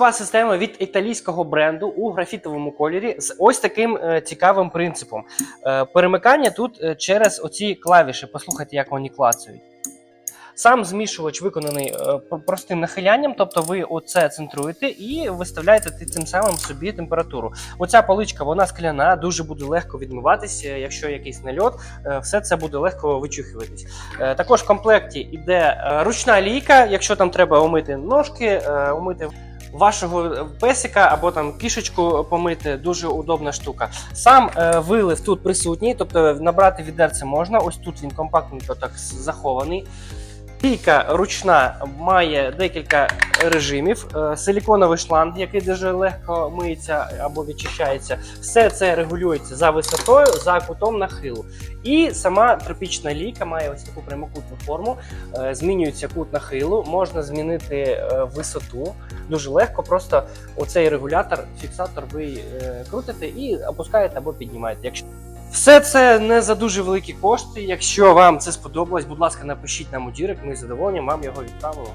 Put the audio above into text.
Нова система від італійського бренду у графітовому кольорі з ось таким е, цікавим принципом. Е, перемикання тут е, через оці клавіші. Послухайте, як вони клацають. Сам змішувач виконаний простим нахилянням, тобто ви оце центруєте і виставляєте тим самим собі температуру. Оця поличка вона скляна, дуже буде легко відмиватися, якщо якийсь нальот, все це буде легко вичухуватись. Також в комплекті йде ручна лійка, якщо там треба омити ножки, омити вашого песика або там кішечку помити, дуже удобна штука. Сам е, вилив тут присутній, тобто набрати відерце можна. Ось тут він компактно так захований. Лійка ручна має декілька режимів. Е, Силіконовий шланг, який дуже легко миється або відчищається. Все це регулюється за висотою, за кутом нахилу. І сама тропічна лійка має ось таку прямокутну форму. Е, Змінюється кут нахилу, можна змінити е, висоту. Дуже легко, просто оцей регулятор, фіксатор ви крутите і опускаєте або піднімаєте. Якщо все це не за дуже великі кошти. Якщо вам це сподобалось, будь ласка, напишіть нам у дірект, ми з задоволенням вам його відправимо.